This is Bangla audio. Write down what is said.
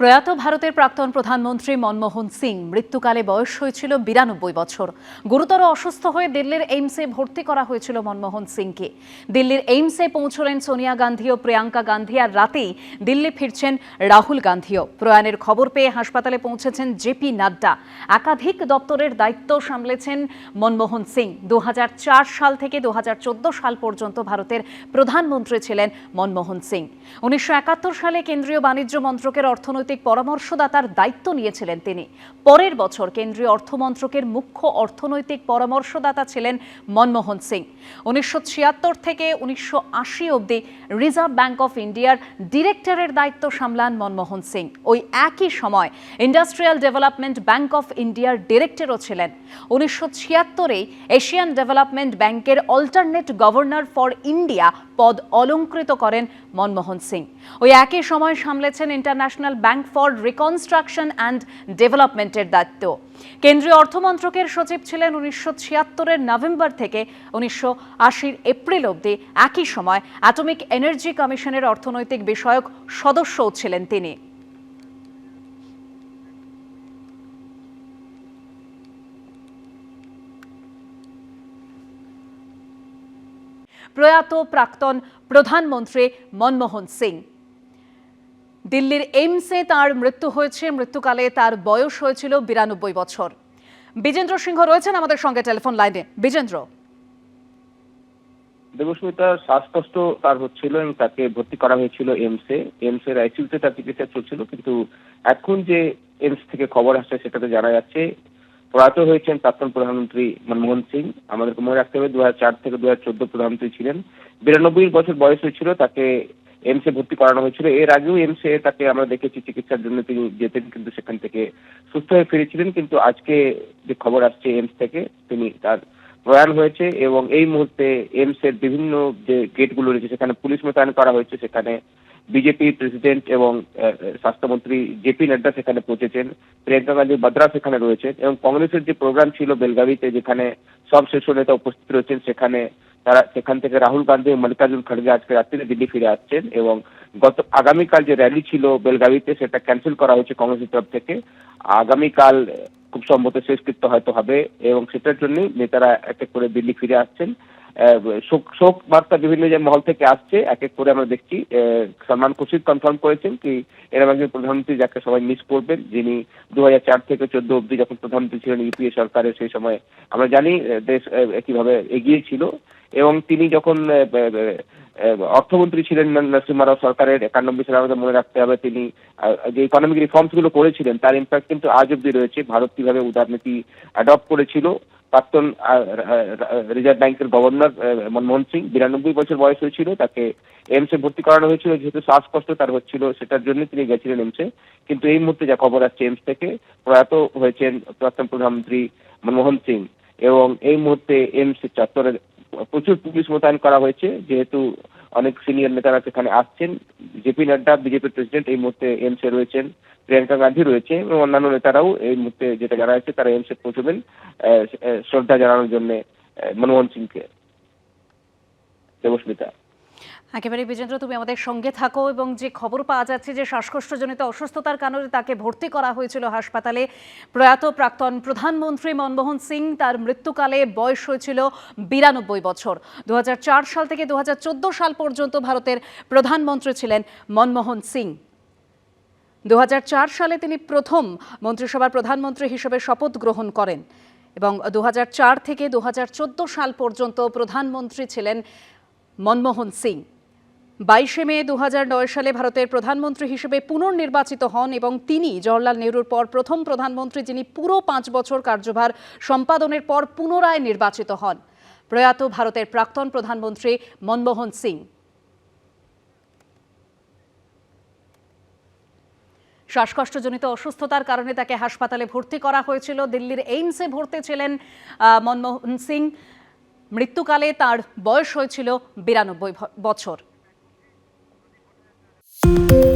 প্রয়াত ভারতের প্রাক্তন প্রধানমন্ত্রী মনমোহন সিং মৃত্যুকালে বয়স হয়েছিল বিরানব্বই বছর। গুরুতর অসুস্থ হয়ে দিল্লির এইমসে ভর্তি করা হয়েছিল মনমোহন সিংকে। দিল্লির এইমসে পৌঁছলেন সোনিয়া গান্ধী ও প্রিয়াঙ্কা গান্ধী আর রাতেই দিল্লি ফিরছেন রাহুল গান্ধীও। প্রয়াণের খবর পেয়ে হাসপাতালে পৌঁছেছেন জেপি নাড্ডা। একাধিক দপ্তরের দায়িত্ব সামলেছেন মনমোহন সিং। দু হাজার চার সাল থেকে দু হাজার চোদ্দ সাল পর্যন্ত ভারতের প্রধানমন্ত্রী ছিলেন মনমোহন সিং। উনিশশো একাত্তর সালে কেন্দ্রীয় বাণিজ্য মন্ত্রকের অর্থনৈতিক পরামর্শদাতার দায়িত্ব নিয়েছিলেন তিনি। পরের বছর কেন্দ্রীয় অর্থমন্ত্রকের মুখ্য অর্থনৈতিক পরামর্শদাতা ছিলেন মনমোহন সিং। উনিশশো ছিয়াত্তর থেকে উনিশশো অবধি রিজার্ভ ব্যাংক অফ ইন্ডিয়ার ডিরেক্টরের দায়িত্ব সামলান মনমোহন সিং। ওই একই সময় ইন্ডাস্ট্রিয়াল ডেভেলপমেন্ট ব্যাংক অফ ইন্ডিয়ার ডিরেক্টরও ছিলেন। উনিশশো ছিয়াত্তরে এশিয়ান ডেভেলপমেন্ট ব্যাংকের অল্টারনেট গভর্নর ফর ইন্ডিয়া পদ অলঙ্কৃত করেন মনমোহন সিং। ওই একই সময় সামলেছেন international bank for reconstruction and ডেভেলপমেন্টের দায়িত্ব। কেন্দ্রীয় অর্থমন্ত্রকের সচিব ছিলেন উনিশশো ছিয়াত্তরের নভেম্বর থেকে উনিশশো আশির এপ্রিল অবধি। একই সময় অ্যাটমিক এনার্জি কমিশনের অর্থনৈতিক বিষয়ক সদস্যও ছিলেন তিনি। প্রয়াত প্রাক্তন প্রধানমন্ত্রী মনমোহন সিং। দিল্লির এইমসে তার মৃত্যু হয়েছে। মৃত্যুকালে তার বয়স হয়েছিল বিরানব্বই বছর। বিজেন্দ্র সিংহ রয়েছেন আমাদের সঙ্গে টেলিফোন লাইনে। বিজেন্দ্র। দেবস্মিতা, শ্বাসকষ্ট তার হচ্ছিল এবং তাকে ভর্তি করা হয়েছিল এমসে এমস এর আইসিইউতে তার চিকিৎসা চলছিল, কিন্তু এখন যে এমস থেকে খবর আসছে সেটাতে জানা যাচ্ছে, প্রয়াত হয়েছেন প্রাক্তন প্রধানমন্ত্রী মনমোহন সিং। আমাদেরকে মনে রাখতে হবে দু থেকে দু হাজার চোদ্দ প্রধানমন্ত্রী ছিলেন। বিরানব্বই বছর বয়স হয়েছিল তাকে এমসে ভর্তি করানো হয়েছিল। এর আগেও এমসে তাকে আমরা দেখেছি চিকিৎসার জন্য তিনি যেতেন, কিন্তু সেখান থেকে সুস্থ হয়ে ফিরেছিলেন, কিন্তু আজকে যে খবর আসছে এমস থেকে, তিনি তার প্রয়াণ হয়েছে এবং এই মুহূর্তে এমস এর বিভিন্ন যে গেটগুলো রয়েছে, সেখানে পুলিশ মোতায়েন করা হয়েছে, সেখানে বিজেপি প্রেসিডেন্ট এবং স্বাস্থ্যমন্ত্রী জেপি নাড্ডা সেখানে পৌঁছেছেন, প্রিয়াঙ্কা গান্ধী বাদ্রা সেখানে রয়েছেন এবং কংগ্রেসের যে প্রোগ্রাম ছিল বেলগাভিতে যেখানে সব শীর্ষ নেতা উপস্থিত রয়েছেন, সেখানে তারা, সেখান থেকে রাহুল গান্ধী মল্লিকার্জুন খড়গে আজকে রাত্রিতে দিল্লি ফিরে আসছেন এবং গত, আগামীকাল যে র্যালি ছিল বেলগাভিতে সেটা ক্যান্সেল করা হয়েছে কংগ্রেসের তরফ থেকে। আগামীকাল খুব সম্ভবত শেষকৃত্য হয়তো হবে এবং সেটার জন্য নেতারা এক এক করে দিল্লি ফিরে আসছেন। শোক শোক বার্তা বিভিন্ন যে মহল থেকে আসছে, এক এক করে আমরা দেখছি। সলমান খুরশিদ কনফার্ম করেছেন কি, এরকম একজন প্রধানমন্ত্রী যাকে সবাই মিস করবেন, যিনি দু চার থেকে চোদ্দ অব্দি যখন প্রধানমন্ত্রী ছিলেন ইউপিএ সরকারের সেই সময়। আমরা জানি দেশ কীভাবে এগিয়ে ছিল। এবং তিনি যখন অর্থমন্ত্রী ছিলেন নরসিংহ রাও সরকারের, একানব্বই সালে আমাদের মনে রাখতে হবে, তিনি যে ইকোনমিক রিফর্মসগুলো করেছিলেন, তার ইম্প্যাক্ট কিন্তু আজ অব্দি রয়েছে। ভারত কীভাবে উদারনীতি অ্যাডপ্ট করেছিল প্রাক্তন রিজার্ভ ব্যাংকের গভর্নর মনমোহন সিং, বিরানব্বই বছর বয়স হয়েছিল, তাকে এমসে ভর্তি করানো হয়েছিল, যেহেতু শ্বাসকষ্ট তার হচ্ছিল, সেটার জন্য তিনি গেছিলেন এমসে কিন্তু এই মুহূর্তে যা খবর আসছে এমস থেকে, প্রয়াত হয়েছেন প্রাক্তন প্রধানমন্ত্রী মনমোহন সিং। এবং এই মুহূর্তে এমস চত্বরে প্রচুর পুলিশ মোতায়েন করা হয়েছে, যেহেতু অনেক সিনিয়র নেতারা সেখানে আসছেন। জেপি নাড্ডা বিজেপির প্রেসিডেন্ট এই মুহূর্তে এমস এ রয়েছেন। প্রিয়াঙ্কা গান্ধী রয়েছে এবং অন্যান্য নেতারাও এই মুহূর্তে যেটা যারা আছে তারা এমস এ পৌঁছবেন শ্রদ্ধা জানানোর জন্য মনমোহন সিংকে। দেবস্মিতা। একেবারে বিজেন্দ্র, তুমি আমাদের সঙ্গে থাকো এবং যে খবর পাওয়া যাচ্ছে যে শ্বাসকষ্টজনিত অসুস্থতার কারণে তাকে ভর্তি করা হয়েছিল হাসপাতালে, প্রয়াত প্রাক্তন প্রধানমন্ত্রী মনমোহন সিং, তার মৃত্যুকালে বয়স হয়েছিল বিরানব্বই বছর। দু হাজার চার সাল থেকে দু হাজার চোদ্দ সাল পর্যন্ত ভারতের প্রধানমন্ত্রী ছিলেন মনমোহন সিং। দু হাজার চার সালে তিনি প্রথম মন্ত্রিসভার প্রধানমন্ত্রী হিসেবে শপথ গ্রহণ করেন এবং দু হাজার চার থেকে দু হাজার চোদ্দ সাল পর্যন্ত প্রধানমন্ত্রী ছিলেন মনমোহন সিং। বাইশে মে দু হাজার নয় সালে ভারতের প্রধানমন্ত্রী হিসেবে পুনর্নির্বাচিত হন এবং তিনি জওহরলাল নেহরুর পর প্রথম প্রধানমন্ত্রী যিনি পুরো পাঁচ বছর কার্যভার সম্পাদনের পর পুনরায় নির্বাচিত হন। প্রয়াত ভারতের প্রাক্তন প্রধানমন্ত্রী মনমোহন সিং। শ্বাসকষ্টজনিত অসুস্থতার কারণে তাকে হাসপাতালে ভর্তি করা হয়েছিল। দিল্লির এইমসে ভর্তি ছিলেন মনমোহন সিং। মৃত্যুকালে তার বয়স হয়েছিল বিরানব্বই বছর। Thank you.